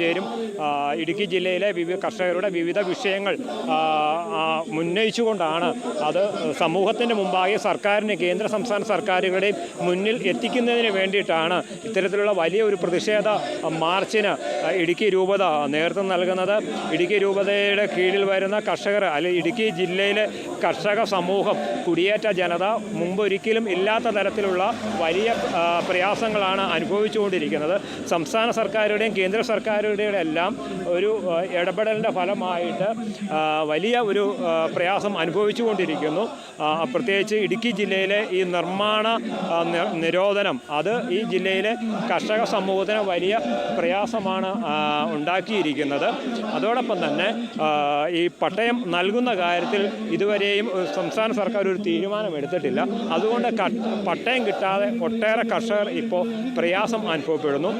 ചേരും ഇടുക്കി ജില്ലയിലെ വിവിധ കർഷകരുടെ വിവിധ വിഷയങ്ങൾ ഉന്നയിച്ചുകൊണ്ടാണ് അത് സമൂഹത്തിന്റെ മുമ്പാകെ സർക്കാരിന് കേന്ദ്ര സംസ്ഥാന സർക്കാരുകളുടെയും മുന്നിൽ എത്തിക്കുന്നതിന് വേണ്ടിയിട്ടാണ് ഇത്തരത്തിലുള്ള വലിയ ഒരു പ്രതിഷേധ മാർച്ചിന് ഇടുക്കി രൂപത നേതൃത്വം നൽകുന്നത്. ഇടുക്കി രൂപതയുടെ കീഴിൽ വരുന്ന കർഷകർ അല്ലെങ്കിൽ ഇടുക്കി ജില്ലയിലെ കർഷക സമൂഹം കുടിയേറ്റ ജനത മുമ്പൊരിക്കലും ഇല്ലാത്ത തരത്തിലുള്ള വലിയ പ്രയാസങ്ങളാണ് അനുഭവിച്ചുകൊണ്ടിരിക്കുന്നത്. സംസ്ഥാന സർക്കാരുടെയും കേന്ദ്ര സർക്കാരുടെയും എല്ലാം ഒരു ഇടപെടലിന്റെ ഫലമായിട്ട് വലിയ ഒരു പ്രയാസം അനുഭവിച്ചുകൊണ്ടിരിക്കുന്നു. പ്രത്യേകിച്ച് ഇടുക്കി ജില്ലയിലെ ഈ നിർമ്മാണ നിരോധനം അത് ഈ ജില്ലയിലെ കർഷക സമൂഹത്തിന് വലിയ പ്രയാസമാണ് ഉണ്ടാക്കിയിരിക്കുന്നത്. അതോടൊപ്പം തന്നെ ഈ പട്ടയം നൽകുന്ന കാര്യത്തിൽ ഇതുവരെയും സംസ്ഥാന സർക്കാർ ഒരു തീരുമാനമെടുത്തിട്ടില്ല. അതുകൊണ്ട് പട്ടയം കിട്ടാതെ ഒട്ടേറെ കർഷകർ ഇപ്പോൾ പ്രയാസം അനുഭവപ്പെടുന്നു.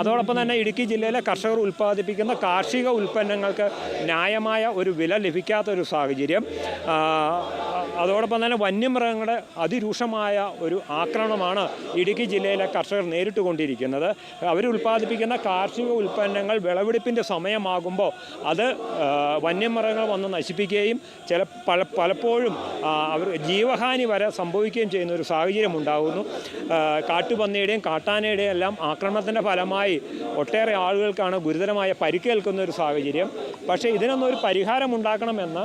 അതോടൊപ്പം തന്നെ ഇടുക്കി ജില്ലയിലെ കർഷകർ ഉൽപ്പാദിപ്പിക്കുന്ന കാർഷിക ഉൽപ്പന്നങ്ങൾക്ക് ന്യായമായ ഒരു വില ലഭിക്കാത്ത ഒരു സാഹചര്യം അതോടൊപ്പം തന്നെ വന്യമൃഗങ്ങളുടെ അതിരൂക്ഷമായ ഒരു ആക്രമണമാണ് ഇടുക്കി ജില്ലയിലെ കർഷകർ നേരിട്ട് കൊണ്ടിരിക്കുന്നത് അവർ ഉൽപ്പാദിപ്പിക്കുന്ന കാർഷിക ഉൽപ്പന്നങ്ങൾ വിളവെടുപ്പിന്റെ സമയമാകുമ്പോൾ അത് വന്യമൃഗങ്ങൾ വന്ന് നശിപ്പിക്കുകയും ചില പല പലപ്പോഴും അവർ ജീവഹാനി വരെ സംഭവിക്കുകയും ചെയ്യുന്ന ഒരു സാഹചര്യം ഉണ്ടാകുന്നു. കാട്ടുപന്നിയുടെയും കാട്ടാനയുടെയും എല്ലാം ആക്രമണത്തിന്റെ ഫലമായി ഒട്ടേറെ ആളുകൾക്കാണ് ഗുരുതരമായ പരിക്കേൽക്കുന്ന ഒരു സാഹചര്യം. പക്ഷേ ഇതിനൊന്നും ഒരു പരിഹാരം ഉണ്ടാക്കണമെന്ന്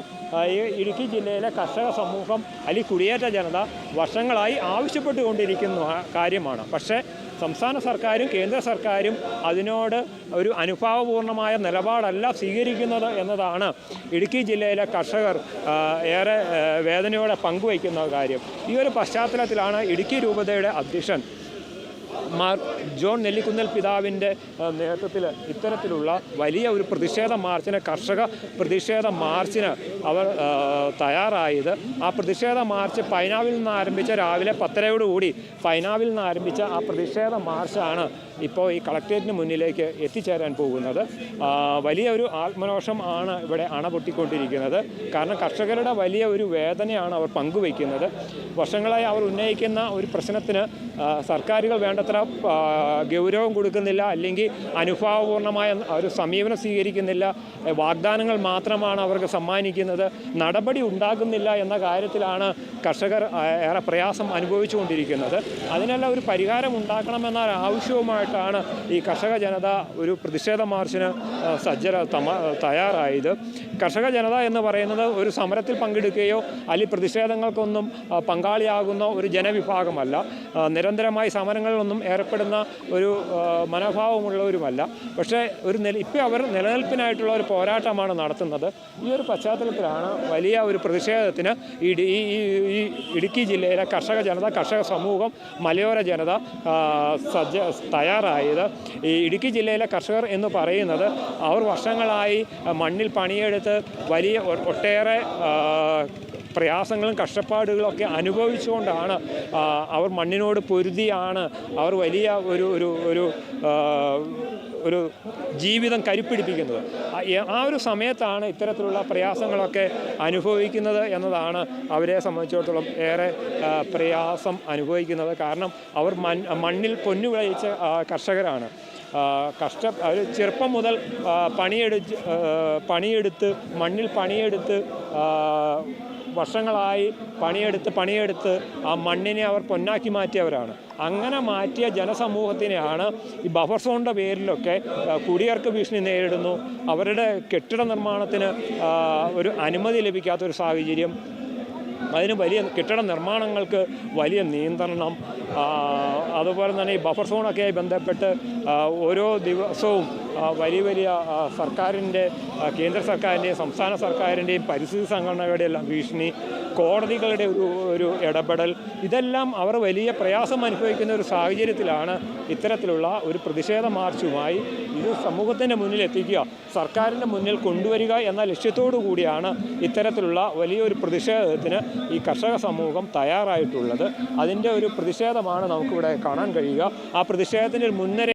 ഇടുക്കി ജില്ലയിലെ കർഷക സമൂഹം അല്ലെങ്കിൽ കുടിയേറ്റ ജനത വർഷങ്ങളായി ആവശ്യപ്പെട്ടുകൊണ്ടിരിക്കുന്ന കാര്യമാണ്. പക്ഷേ സംസ്ഥാന സർക്കാരും കേന്ദ്ര സർക്കാരും അതിനോട് ഒരു അനുഭാവപൂർണമായ നിലപാടല്ല സ്വീകരിക്കുന്നത് എന്നതാണ് ഇടുക്കി ജില്ലയിലെ കർഷകർ ഏറെ വേദനയോടെ പങ്കുവയ്ക്കുന്ന കാര്യം. ഈ ഒരു പശ്ചാത്തലത്തിലാണ് ഇടുക്കി രൂപതയുടെ അധ്യക്ഷൻ മാർ ജോൺ നെല്ലിക്കുന്നൽ പിതാവിന്റെ നേതൃത്വത്തിൽ ഇത്തരത്തിലുള്ള വലിയ ഒരു പ്രതിഷേധ മാർച്ചിന് കർഷക പ്രതിഷേധ മാർച്ചിന് അവർ തയ്യാറായത്. ആ പ്രതിഷേധ മാർച്ച് പൈനാവിൽ നിന്ന് ആരംഭിച്ച രാവിലെ പത്തരയോടുകൂടി പൈനാവിൽ നിന്ന് ആരംഭിച്ച ആ പ്രതിഷേധ മാർച്ചാണ് ഇപ്പോൾ ഈ കളക്ട്രേറ്റിന് മുന്നിലേക്ക് എത്തിച്ചേരാൻ പോകുന്നത്. വലിയ ഒരു ആത്മരോഷം ആണ് ഇവിടെ അണപൊട്ടിക്കൊണ്ടിരിക്കുന്നത്. കാരണം കർഷകരുടെ വലിയ ഒരു വേദനയാണ് അവർ പങ്കുവയ്ക്കുന്നത്. വർഷങ്ങളായി അവർ ഉന്നയിക്കുന്ന ഒരു പ്രശ്നത്തിന് സർക്കാരുകൾ വേണ്ടത്ര ആ, ഗൗരവം കൊടുക്കുന്നില്ല അല്ലെങ്കിൽ അനുഭാവപൂർണമായ ഒരു സമീപനം സ്വീകരിക്കുന്നില്ല വാഗ്ദാനങ്ങൾ മാത്രമാണ് അവർക്ക് സമ്മാനിക്കുന്നത് നടപടി ഉണ്ടാകുന്നില്ല എന്ന കാര്യത്തിലാണ് കർഷകർ ഏറെ പ്രയാസം അനുഭവിച്ചുകൊണ്ടിരിക്കുന്നത്. അതിനെല്ലാം ഒരു പരിഹാരം ഉണ്ടാക്കണമെന്ന ആവശ്യവുമായിട്ടാണ് ഈ കർഷക ജനത ഒരു പ്രതിഷേധ മാർച്ചിന് സജ്ജ സജ്ജര തയ്യാറായത്. കർഷക ജനത എന്ന് പറയുന്നത് ഒരു സമരത്തിൽ പങ്കെടുക്കുകയോ അല്ലെങ്കിൽ പ്രതിഷേധങ്ങൾക്കൊന്നും പങ്കാളിയാകുന്ന ഒരു ജനവിഭാഗമല്ല. നിരന്തരമായി സമരങ്ങളിലൊന്നും ഏർപ്പെടുന്ന ഒരു മനോഭാവമുള്ളവരുമല്ല. പക്ഷേ ഒരു നില ഇപ്പോൾ അവർ നിലനിൽപ്പിനായിട്ടുള്ള ഒരു പോരാട്ടമാണ് നടത്തുന്നത്. ഈ ഒരു പശ്ചാത്തലത്തിലാണ് വലിയ ഒരു പ്രതിഷേധത്തിന് ഈ ഈ ഇടുക്കി ജില്ലയിലെ കർഷക ജനത കർഷക സമൂഹം മലയോര ജനത സജ്ജ തയ്യാറായത്. ഈ ഇടുക്കി ജില്ലയിലെ കർഷകർ എന്ന് പറയുന്നത് അവർ വർഷങ്ങളായി മണ്ണിൽ പണിയെടുത്ത് വലിയ ഒട്ടേറെ പ്രയാസങ്ങളും കഷ്ടപ്പാടുകളൊക്കെ അനുഭവിച്ചുകൊണ്ടാണ് അവർ മണ്ണിനോട് പൊരുതിയാണ് അവർ വലിയ ഒരു ഒരു ഒരു ഒരു ജീവിതം കരുപ്പിടിപ്പിക്കുന്നത്. ആ- ഒരു സമയത്താണ് ഇത്തരത്തിലുള്ള പ്രയാസങ്ങളൊക്കെ അനുഭവിക്കുന്നത് എന്നതാണ് അവരെ സംബന്ധിച്ചിടത്തോളം ഏറെ പ്രയാസം അനുഭവിക്കുന്നത്. കാരണം അവർ മണ്ണിൽ പൊന്നു വിളയിച്ച കർഷകരാണ്. കഷ്ട അവർ ചെറുപ്പം മുതൽ പണിയെടു പണിയെടുത്ത് മണ്ണിൽ പണിയെടുത്ത് വർഷങ്ങളായി പണിയെടുത്ത് പണിയെടുത്ത് ആ മണ്ണിനെ അവർ പൊന്നാക്കി മാറ്റിയവരാണ്. അങ്ങനെ മാറ്റിയ ജനസമൂഹത്തിനെയാണ് ഈ ബഫർ സോണിന്റെ പേരിലൊക്കെ കുടിയേർക്ക് ഭീഷണി നേരിടുന്നു. അവരുടെ കെട്ടിട നിർമ്മാണത്തിന് ഒരു അനുമതി ലഭിക്കാത്തൊരു സാഹചര്യം. അതിന് വലിയ കെട്ടിട നിർമ്മാണങ്ങൾക്ക് വലിയ നിയന്ത്രണം. അതുപോലെ തന്നെ ഈ ബഫർ സോണൊക്കെയായി ബന്ധപ്പെട്ട് ഓരോ ദിവസവും വലിയ വലിയ സർക്കാരിന്റെ കേന്ദ്ര സർക്കാരിന്റെയും സംസ്ഥാന സർക്കാരിന്റെയും പരിസ്ഥിതി സംഘടനകളുടെ എല്ലാം ഭീഷണി കോടതികളുടെ ഒരു ഒരു ഇടപെടൽ ഇതെല്ലാം അവർ വലിയ പ്രയാസം അനുഭവിക്കുന്ന ഒരു സാഹചര്യത്തിലാണ് ഇത്തരത്തിലുള്ള ഒരു പ്രതിഷേധ മാർച്ചുമായി ഇത് സമൂഹത്തിന്റെ മുന്നിൽ എത്തിക്കുക സർക്കാരിന്റെ മുന്നിൽ കൊണ്ടുവരിക എന്ന ലക്ഷ്യത്തോടു കൂടിയാണ് ഇത്തരത്തിലുള്ള വലിയൊരു പ്രതിഷേധത്തിന് ഈ കർഷക സമൂഹം തയ്യാറായിട്ടുള്ളത്. അതിന്റെ ഒരു പ്രതിഷേധമാണ് നമുക്കിവിടെ കാണാൻ കഴിയുക. ആ പ്രതിഷേധത്തിന്റെ മുൻനിര